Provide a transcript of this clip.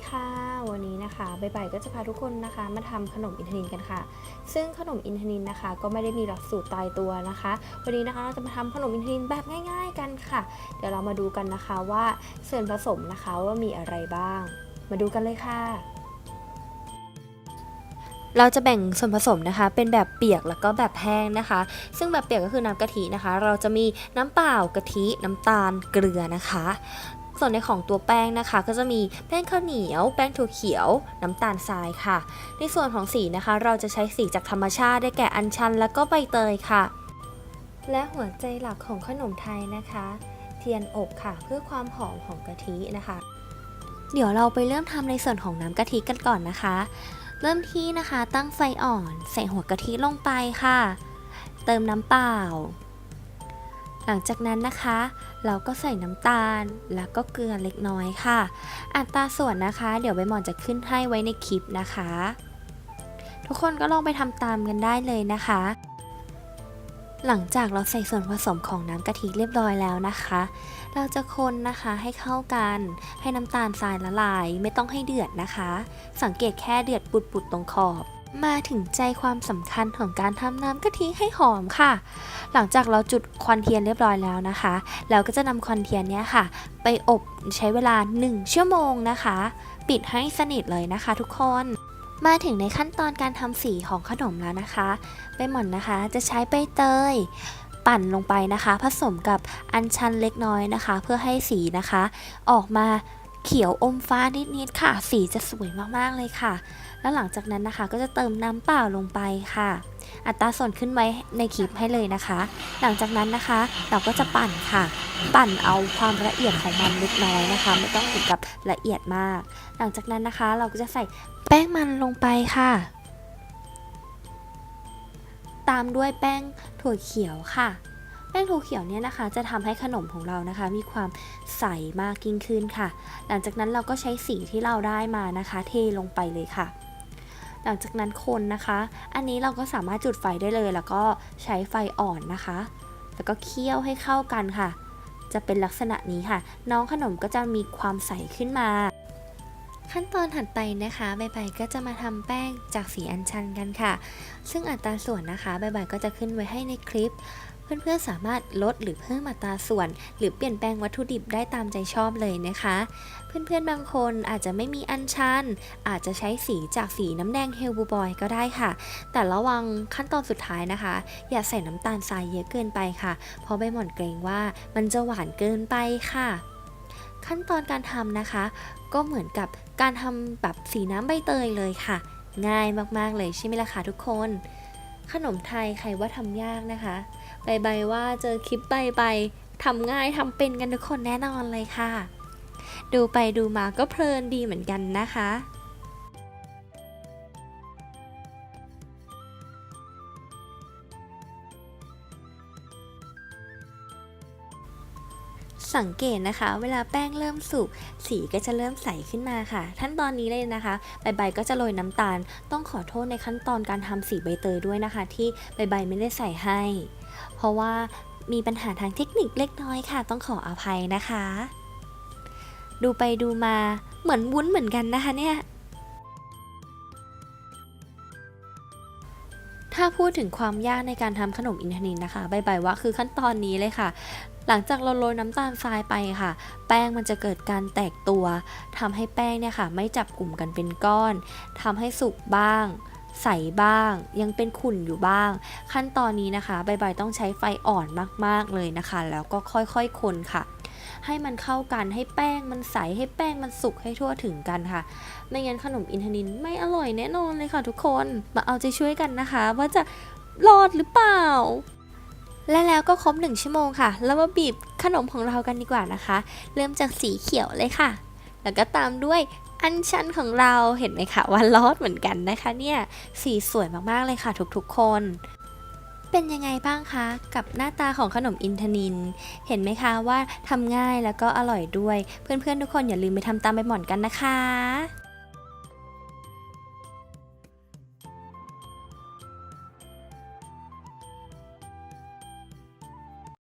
สวัสดีค่ะ วันนี้นะคะใบใบก็จะพาทุกคนนะคะ มาทำขนมอินทนินกันค่ะ ซึ่งขนมอินทนินนะคะ ก็ไม่ได้มีหลักสูตรตายตัวนะคะ วันนี้นะคะเราจะมาทำขนมอินทนินแบบง่าย ๆ กันค่ะ เดี๋ยวเรามาดูกันนะคะว่าส่วนผสมนะคะว่ามีอะไรบ้าง มาดูกันเลยค่ะเราจะแบ่งส่วนผสมนะคะ เป็นแบบเปียกแล้วก็แบบแห้งนะคะ ซึ่งแบบเปียกก็คือน้ำกะทินะคะ เราจะมีน้ำเปล่ากะทิน้ำตาลเกลือนะคะ ส่วนในของตัวแป้งนะคะ ก็จะมีแป้งข้าวเหนียว แป้งถั่วเขียว น้ำตาลทรายค่ะ ในส่วนของสีนะคะ เราจะใช้สีจากธรรมชาติได้แก่อัญชัน และก็ใบเตยค่ะ และหัวใจหลักของขนมไทยนะคะ เทียนอบค่ะ เพื่อความหอมของกะทินะคะ เดี๋ยวเราไปเริ่มทำในส่วนของน้ำกะทิกันก่อนนะคะ เริ่มที่นะคะตั้งไฟอ่อน ใส่หัวกะทิลงไปค่ะ เติมน้ำเปล่า หลังจากนั้นนะคะ เราก็ใส่น้ำตาลแล้วก็เกลือเล็กน้อยค่ะ อัตราส่วนนะคะ เดี๋ยวใบหมอนจะขึ้นให้ไว้ในคลิปนะคะ ทุกคนก็ลองไปทำตามกันได้เลยนะคะ หลังจากเราใส่ส่วนผสมของน้ำกะทิเรียบร้อยแล้วนะคะ เราจะคนนะคะให้เข้ากัน ให้น้ำตาลทรายละลาย ไม่ต้องให้เดือดนะคะ สังเกตแค่เดือดปุดๆตรงขอบ มาถึงใจความสำคัญของการทำน้ำกะทิให้หอมค่ะ หลังจากเราจุดควันเทียนเรียบร้อยแล้วนะคะ เราก็จะนำควันเทียนเนี้ยค่ะ ไปอบใช้เวลา 1 ชั่วโมงนะคะ ปิดให้สนิทเลยนะคะทุกคน มาถึงในขั้นตอนการทำสีของขนมแล้วนะคะใบหม่อนนะคะจะใช้ใบเตยปั่นลงไปนะคะ ผสมกับอัญชันเล็กน้อยนะคะ เพื่อให้สีนะคะ ออกมา เขียวอมฟ้านิดๆค่ะ สีจะสวยมากๆเลยค่ะ แล้วหลังจากนั้นนะคะก็จะเติมน้ำเปล่าลงไปค่ะ อัตราส่วนขึ้นไว้ในคลิปให้เลยนะคะ หลังจากนั้นนะคะ เราก็จะปั่นค่ะ ปั่นเอาความละเอียดของมันเล็กน้อยนะคะ ไม่ต้องถึงกับละเอียดมาก หลังจากนั้นนะคะ เราก็จะใส่แป้งมันลงไปค่ะ ตามด้วยแป้งถั่วเขียวค่ะ แป้งถั่วเขียวเนี่ยนะคะจะทำให้ขนมของเรานะคะ มีความใสมากยิ่งขึ้นค่ะ หลังจากนั้นเราก็ใช้สีที่เราได้มานะคะ เทลงไปเลยค่ะ หลังจากนั้นคนนะคะ อันนี้เราก็สามารถจุดไฟได้เลย แล้วก็ใช้ไฟอ่อนนะคะ แล้วก็เคี่ยวให้เข้ากันค่ะ จะเป็นลักษณะนี้ค่ะ น้องขนมก็จะมีความใสขึ้นมาขั้นตอนถัดไปนะคะใบใบก็จะมาทำแป้งจากสีอัญชันกันค่ะ ซึ่งอัตราส่วนนะคะใบใบก็จะขึ้นไว้ให้ในคลิป เพื่อนๆสามารถลดหรือเพิ่มอัตราส่วน หรือเปลี่ยนแปลงวัตถุดิบได้ตามใจชอบเลยนะคะ เพื่อนๆบางคนอาจจะไม่มีอัญชัน อาจจะใช้สีจากสีน้ำแดงเฮลบูบอยก็ได้ค่ะ แต่ระวังขั้นตอนสุดท้ายนะคะ อย่าใส่น้ำตาลทรายเยอะเกินไปค่ะ เพราะใบหม่อนเกรงว่ามันจะหวานเกินไปค่ะ ขั้นตอนการทำนะคะ ก็เหมือนกับการทำแบบสีน้ำใบเตยเลยค่ะ ง่ายมากๆเลยใช่ไหมล่ะคะทุกคน ขนมไทยใครว่าทำยากนะคะ ใบใบว่าเจอคลิปใบใบทำง่ายทำเป็นกันทุกคนแน่นอนเลยค่ะ ดูไปดูมาก็เพลินดีเหมือนกันนะคะสังเกตนะคะ เวลาแป้งเริ่มสุกสีก็จะเริ่มใสขึ้นมาค่ะ ขั้นตอนนี้เลยนะคะใบใบก็จะโรยน้ำตาล ต้องขอโทษในขั้นตอนการทำสีใบเตยด้วยนะคะ ที่ใบใบไม่ได้ใส่ให้ เพราะว่ามีปัญหาทางเทคนิคเล็กน้อยค่ะ ต้องขออภัยนะคะ ดูไปดูมาเหมือนวุ้นเหมือนกันนะคะเนี่ย ถ้าพูดถึงความยากในการทำขนมอินทนินนะคะใบใบว่าคือขั้นตอนนี้เลยค่ะ หลังจากเราโรยน้ำตาลทรายไปค่ะ แป้งมันจะเกิดการแตกตัวทำให้แป้งเนี่ยค่ะ ไม่จับกลุ่มกันเป็นก้อนทำให้สุกบ้าง ใสบ้าง ยังเป็นขุ่นอยู่บ้าง ขั้นตอนนี้นะคะใบใบต้องใช้ไฟอ่อนมากๆเลยนะคะ แล้วก็ค่อยๆคนค่ะ ให้มันเข้ากันให้แป้งมันใสให้แป้งมันสุกให้ทั่วถึงกันค่ะ ไม่งั้นขนมอินทนินไม่อร่อยแน่นอนเลยค่ะทุกคนมาเอาใจช่วยกันนะคะ ว่าจะรอดหรือเปล่าและแล้วก็ครบหนึ่งชั่วโมงค่ะ แล้วมาบีบขนมของเรากันดีกว่านะคะ เริ่มจากสีเขียวเลยค่ะ แล้วก็ตามด้วย อันชันของเราเห็นไหมคะว่าลอดเหมือนกันนะคะเนี่ยสีสวยมากๆเลยค่ะทุกๆคน เป็นยังไงบ้างคะกับหน้าตาของขนมอินทนิน เห็นไหมคะว่าทำง่ายแล้วก็อร่อยด้วย เพื่อนๆทุกคนอย่าลืมไปทำตามไปหม่อนกันนะคะ